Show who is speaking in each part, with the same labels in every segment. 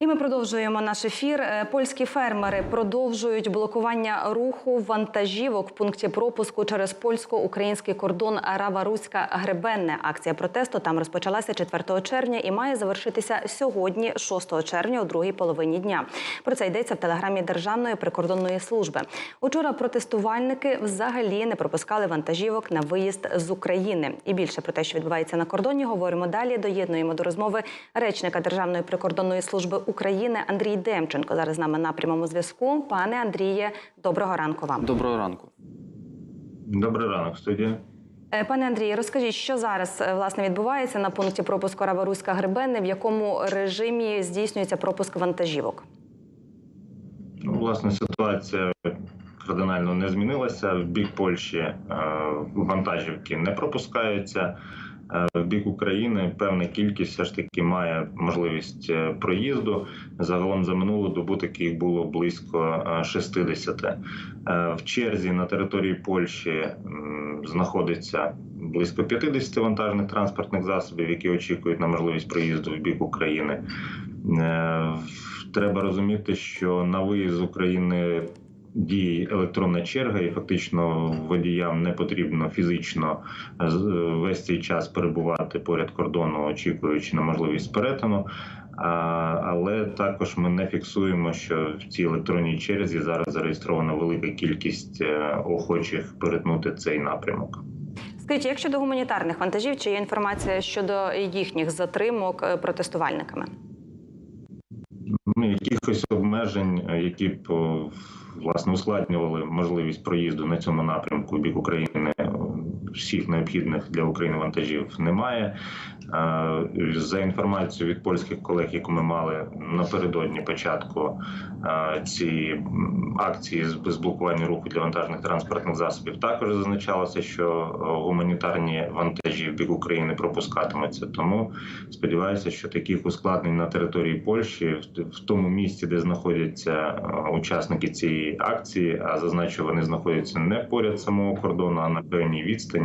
Speaker 1: І ми продовжуємо наш ефір. Е, Польські фермери продовжують блокування руху вантажівок в пункті пропуску через польсько-український кордон Рава-Руська Гребенне. Акція протесту там розпочалася 4 червня і має завершитися сьогодні, 6 червня, у другій половині дня. Про це йдеться в телеграмі Державної прикордонної служби. Учора протестувальники взагалі не пропускали вантажівок на виїзд з України. І більше про те, що відбувається на кордоні, говоримо далі. Доєднуємо до розмови речника Державної прикордонної служби України Андрій Демченко. Зараз з нами на прямому зв'язку. Пане Андріє, доброго ранку вам.
Speaker 2: Доброго ранку.
Speaker 3: Добрий ранок, студія.
Speaker 1: Е, Пане Андрію, розкажіть, що зараз е, власне відбувається на пункті пропуску Раворуська Гребенне, в якому режимі здійснюється пропуск вантажівок?
Speaker 3: Ну, власне, ситуація кардинально не змінилася. В бік Польщі е, вантажівки не пропускаються. Е, В бік України певна кількість все ж таки має можливість е, проїзду. Загалом за минулу добу таких було близько е, 60. Е, В черзі на території Польщі знаходиться близько 50 вантажних транспортних засобів, які очікують на можливість проїзду в бік України. Треба розуміти, що на виїзд з України діє електронна черга, і фактично водіям не потрібно фізично е, е, весь цей час перебувати поряд кордону, очікуючи на можливість перетину. Але також ми не фіксуємо, що в цій електронній черзі зараз зареєстрована велика кількість е, охочих перетнути цей напрямок.
Speaker 1: Скажіть, як щодо гуманітарних вантажів, чи є інформація щодо їхніх затримок протестувальниками?
Speaker 3: Ну, якихось обмежень, е, які б власне ускладнювали можливість проїзду на цьому напрямку бік України всіх необхідних для України вантажів немає. Е, За інформацією від польських колег, яку ми мали напередодні початку е, цієї акції з блокування руху для вантажних транспортних засобів, також зазначалося, що е, гуманітарні вантажі в бік України пропускатимуться. Тому сподіваюся, що таких ускладнень на території Польщі, в- тому місці, де знаходяться учасники цієї акції, а зазначу, вони знаходяться не поряд самого кордону, а на певній відстані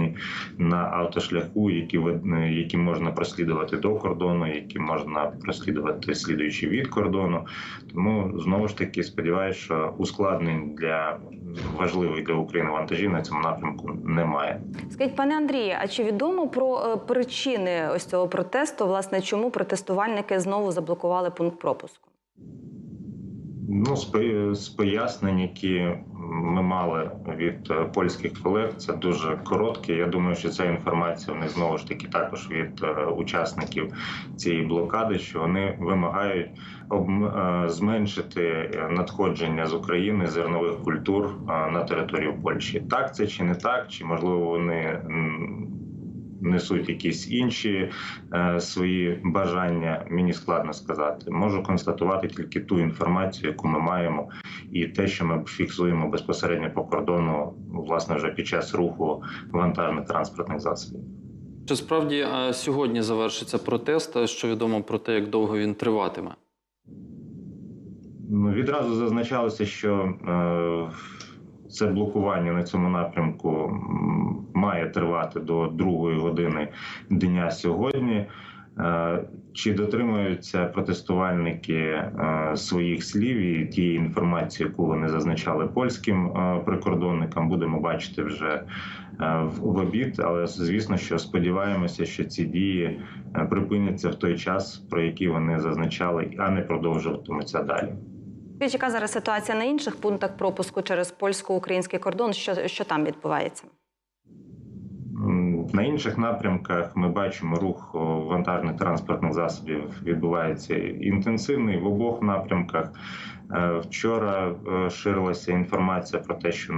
Speaker 3: на автошляху, які е, які можна прослідувати до кордону, які можна прослідувати слідуючи від кордону. Тому знову ж таки сподіваюся, що ускладнень для важливих для України вантажів на цьому напрямку немає.
Speaker 1: Скажіть, пане Андріє, а чи відомо про е, причини ось цього протесту? Власне, чому протестувальники знову заблокували пункт пропуску?
Speaker 3: Ну, з пояснень, які ми мали від е, польських колег, це дуже коротке. Я думаю, що ця інформація вони знову ж таки також від е, учасників цієї блокади, що вони вимагають е, зменшити надходження з України зернових культур на територію Польщі. Так це чи не так, чи можливо вони. Несуть якісь інші е, свої бажання, мені складно сказати. Можу констатувати тільки ту інформацію, яку ми маємо, і те, що ми фіксуємо безпосередньо по кордону, власне, вже під час руху вантажних транспортних засобів.
Speaker 2: Чи справді е, сьогодні завершиться протест? Е, Що відомо про те, як довго він триватиме?
Speaker 3: Ну, відразу зазначалося, що е, це блокування на цьому напрямку має тривати до другої години дня сьогодні. Е, Чи дотримуються протестувальники е, своїх слів і тієї інформації, яку вони зазначали польським е, прикордонникам, будемо бачити вже в обід. Але звісно, що сподіваємося, що ці дії припиняться в той час, про який вони зазначали, а не продовжуватимуться далі.
Speaker 1: Скажіть, яка зараз ситуація на інших пунктах пропуску через польсько-український кордон? Що, що там відбувається?
Speaker 3: На інших напрямках ми бачимо рух вантажних транспортних засобів відбувається інтенсивний в обох напрямках. Е, Вчора е, ширилася інформація про те, що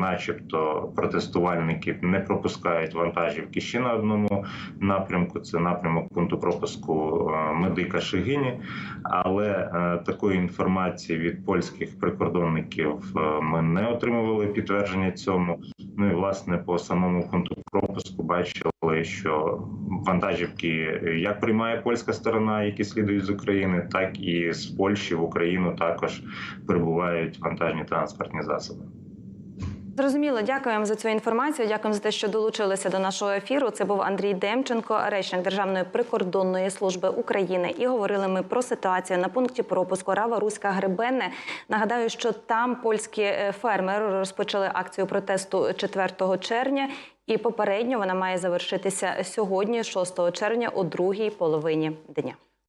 Speaker 3: начебто протестувальники не пропускають вантажівки ще на одному напрямку. Це напрямок пункту пропуску е, медика Шигині. Але такої інформації від польських прикордонників ми не отримували підтвердження цьому. Ну і власне по самому пункту пропуску бачили, що вантажівки як приймає польська сторона, які слідують з України, так і з Польщі в Україну також прибувають вантажні транспортні засоби.
Speaker 1: Зрозуміло, дякуємо за цю інформацію. Дякуємо за те, що долучилися до нашого ефіру. Це був Андрій Демченко, речник Державної прикордонної служби України. І говорили ми про ситуацію на пункті пропуску Рава Руська Гребенне. Нагадаю, що там польські е, фермери розпочали акцію протесту 4 червня. І попередньо вона має завершитися сьогодні, 6 червня, о другій половині дня.